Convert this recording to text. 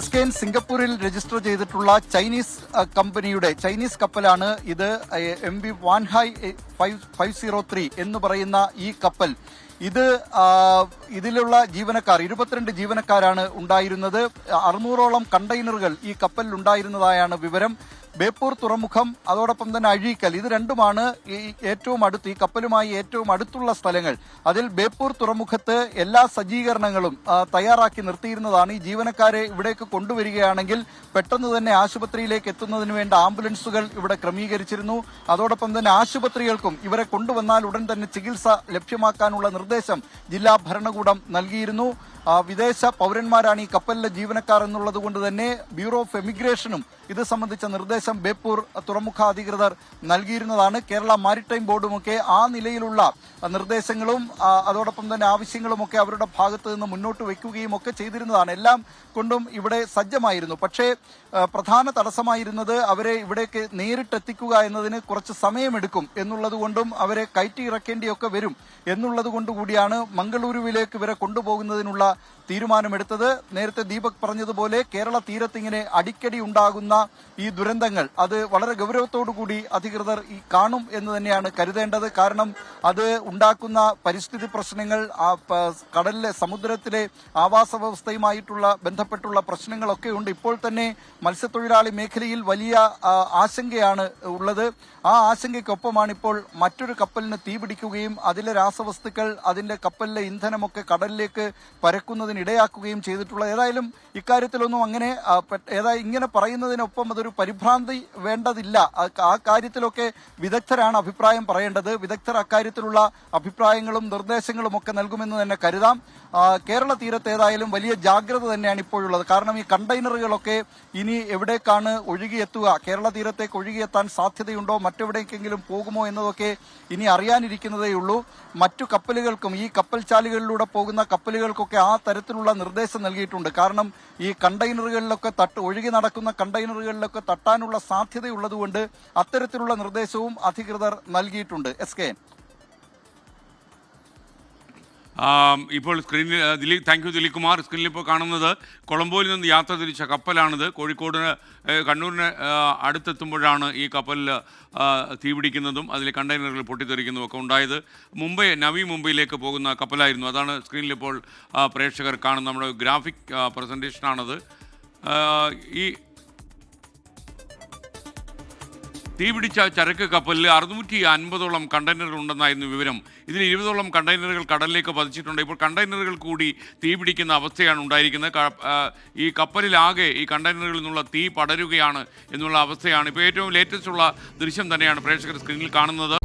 S K N സിംഗപ്പൂരിൽ register ചെയ്തിട്ടുള്ള Chinese കമ്പനിയുടെ ചൈനീസ് കപ്പലാണ് ഇത് M V Wan Hai five five zero three എന്ന് പറയുന്ന ഈ കപ്പൽ. ഇത് ഇതിലുള്ള ജീവനക്കാർ ഇരുപത്തിരണ്ട് ജീവനക്കാരാണ് ഉണ്ടായിരുന്നത്. അറുന്നൂറോളം കണ്ടെയ്നറുകൾ ഈ കപ്പലിൽ ഉണ്ടായിരുന്നതായാണ് വിവരം. ബേപ്പൂർ തുറമുഖം അതോടൊപ്പം തന്നെ അഴീക്കൽ. ഇത് രണ്ടുമാണ് ഈ ഏറ്റവും അടുത്ത് ഈ കപ്പലുമായി ഏറ്റവും അടുത്തുള്ള സ്ഥലങ്ങൾ. അതിൽ ബേപ്പൂർ തുറമുഖത്ത് എല്ലാ സജ്ജീകരണങ്ങളും തയ്യാറാക്കി നിർത്തിയിരുന്നതാണ്. ഈ ജീവനക്കാരെ ഇവിടേക്ക് കൊണ്ടുവരികയാണെങ്കിൽ പെട്ടെന്ന് തന്നെ ആശുപത്രിയിലേക്ക് എത്തുന്നതിന് വേണ്ട ആംബുലൻസുകൾ ഇവിടെ ക്രമീകരിച്ചിരുന്നു. അതോടൊപ്പം തന്നെ ആശുപത്രികൾക്കും ഇവരെ കൊണ്ടുവന്നാൽ ഉടൻ തന്നെ ചികിത്സ ലഭ്യമാക്കാനുള്ള നിർദ്ദേശം ജില്ലാ ഭരണകൂടം നൽകിയിരുന്നു. വിദേശ പൗരന്മാരാണ് ഈ കപ്പലിലെ ജീവനക്കാർ എന്നുള്ളത് കൊണ്ട് തന്നെ ബ്യൂറോ ഓഫ് എമിഗ്രേഷനും ഇത് സംബന്ധിച്ച നിർദ്ദേശം ബേപ്പൂർ തുറമുഖ അധികൃതർ നൽകിയിരുന്നതാണ്. കേരള മാരിടൈം ബോർഡുമൊക്കെ ആ നിലയിലുള്ള നിർദ്ദേശങ്ങളും അതോടൊപ്പം തന്നെ ആവശ്യങ്ങളുമൊക്കെ അവരുടെ ഭാഗത്ത് നിന്ന് മുന്നോട്ട് വയ്ക്കുകയും ഒക്കെ ചെയ്തിരുന്നതാണ്. എല്ലാം കൊണ്ടും ഇവിടെ സജ്ജമായിരുന്നു. പക്ഷേ പ്രധാന തടസ്സമായിരുന്നത് അവരെ ഇവിടേക്ക് നേരിട്ടെത്തിക്കുക എന്നതിന് കുറച്ച് സമയമെടുക്കും എന്നുള്ളത് കൊണ്ടും അവരെ കയറ്റി ഇറക്കേണ്ടിയൊക്കെ വരും എന്നുള്ളത് കൊണ്ടുകൂടിയാണ് മംഗളൂരുവിലേക്ക് ഇവരെ കൊണ്ടുപോകുന്നതിനുള്ള തീരുമാനമെടുത്തത്. നേരത്തെ ദീപക് പറഞ്ഞതുപോലെ കേരള തീരത്തിങ്ങനെ അടിക്കടി ഉണ്ടാകുന്ന ഈ ദുരന്തങ്ങൾ അത് വളരെ കൂടി അധികൃതർ ഈ കാണും എന്ന് തന്നെയാണ് കരുതേണ്ടത്. കാരണം അത് ഉണ്ടാക്കുന്ന പരിസ്ഥിതി പ്രശ്നങ്ങൾ കടലിലെ സമുദ്രത്തിലെ ആവാസ വ്യവസ്ഥയുമായിട്ടുള്ള ബന്ധപ്പെട്ടുള്ള പ്രശ്നങ്ങളൊക്കെ ഉണ്ട്. ഇപ്പോൾ തന്നെ മത്സ്യത്തൊഴിലാളി മേഖലയിൽ വലിയ ആശങ്കയാണ് ഉള്ളത്. ആ ആശങ്കയ്ക്കൊപ്പമാണ് ഇപ്പോൾ മറ്റൊരു കപ്പലിന് തീപിടിക്കുകയും അതിലെ രാസവസ്തുക്കൾ അതിന്റെ കപ്പലിലെ ഇന്ധനമൊക്കെ കടലിലേക്ക് പരക്കുന്നതിന് ഇടയാക്കുകയും ചെയ്തിട്ടുള്ളത്. ഏതായാലും ഇക്കാര്യത്തിലൊന്നും അങ്ങനെ ഏതായാലും ഇങ്ങനെ പറയുന്നതിനൊപ്പം അതൊരു പരിഭ്രാന്തി വേണ്ടതില്ല. ആ- ആ കാര്യത്തിലൊക്കെ വിദഗ്ധരാണ് അഭിപ്രായം പറയേണ്ടത്. വിദഗ്ധർ അക്കാര്യത്തിലുള്ള അഭിപ്രായങ്ങളും നിർദ്ദേശങ്ങളും ഒക്കെ നൽകുമെന്ന് തന്നെ കരുതാം. കേരള തീരത്ത് ഏതായാലും വലിയ ജാഗ്രത തന്നെയാണ് ഇപ്പോഴുള്ളത്. കാരണം ഈ കണ്ടെയ്നറുകളൊക്കെ ഇനി എവിടേക്കാണ് ഒഴുകിയെത്തുക? കേരള തീരത്തേക്ക് ഒഴുകിയെത്താൻ സാധ്യതയുണ്ടോ? മറ്റെവിടേക്കെങ്കിലും പോകുമോ എന്നതൊക്കെ ഇനി അറിയാനിരിക്കുന്നതേയുള്ളൂ മറ്റു കപ്പലുകൾക്കും ഈ കപ്പൽ ചാലുകളിലൂടെ പോകുന്ന കപ്പലുകൾക്കൊക്കെ ആ തരത്തിലുള്ള നിർദ്ദേശം നൽകിയിട്ടുണ്ട്. കാരണം ഈ കണ്ടെയ്നറുകളിലൊക്കെ തട്ട് ഒഴുകി നടക്കുന്ന കണ്ടെയ്നറുകളിലൊക്കെ തട്ടാനുള്ള സാധ്യതയുള്ളതുകൊണ്ട് അത്തരത്തിലുള്ള നിർദ്ദേശവും അധികൃതർ നൽകിയിട്ടുണ്ട്. എസ് കെ ഇപ്പോൾ സ്ക്രീനിൽ ദിലീപ് താങ്ക് യു ദിലീപ് കുമാർ സ്ക്രീനിൽ ഇപ്പോൾ കാണുന്നത് കൊളംബോയിൽ നിന്ന് യാത്ര തിരിച്ച കപ്പലാണിത്. കോഴിക്കോടിന് കണ്ണൂരിന് അടുത്തെത്തുമ്പോഴാണ് ഈ കപ്പലിൽ തീപിടിക്കുന്നതും അതിലെ കണ്ടെയ്നറുകൾ പൊട്ടിത്തെറിക്കുന്നതും ഒക്കെ ഉണ്ടായത്. മുംബൈ നവി മുംബൈയിലേക്ക് പോകുന്ന കപ്പലായിരുന്നു. അതാണ് സ്ക്രീനിൽ ഇപ്പോൾ പ്രേക്ഷകർ കാണുന്ന നമ്മുടെ ഗ്രാഫിക് പ്രസന്റേഷനാണത് ഈ തീപിടിച്ച ചരക്ക് കപ്പലിൽ അറുന്നൂറ്റി അൻപതോളം കണ്ടെയ്നറുകൾ ഉണ്ടെന്നായിരുന്നു വിവരം. ഇതിൽ ഇരുപതോളം കണ്ടെയ്നറുകൾ കടലിലേക്ക് പതിച്ചിട്ടുണ്ട്. ഇപ്പോൾ കണ്ടെയ്നറുകൾ കൂടി തീപിടിക്കുന്ന അവസ്ഥയാണ് ഉണ്ടായിരിക്കുന്നത്. ഈ കപ്പലിലാകെ ഈ കണ്ടെയ്നറുകളിൽ നിന്നുള്ള തീ പടരുകയാണ് എന്നുള്ള അവസ്ഥയാണ് ഇപ്പോൾ ഏറ്റവും ലേറ്റസ്റ്റ് ഉള്ള ദൃശ്യം തന്നെയാണ് പ്രേക്ഷകർ സ്ക്രീനിൽ കാണുന്നത്.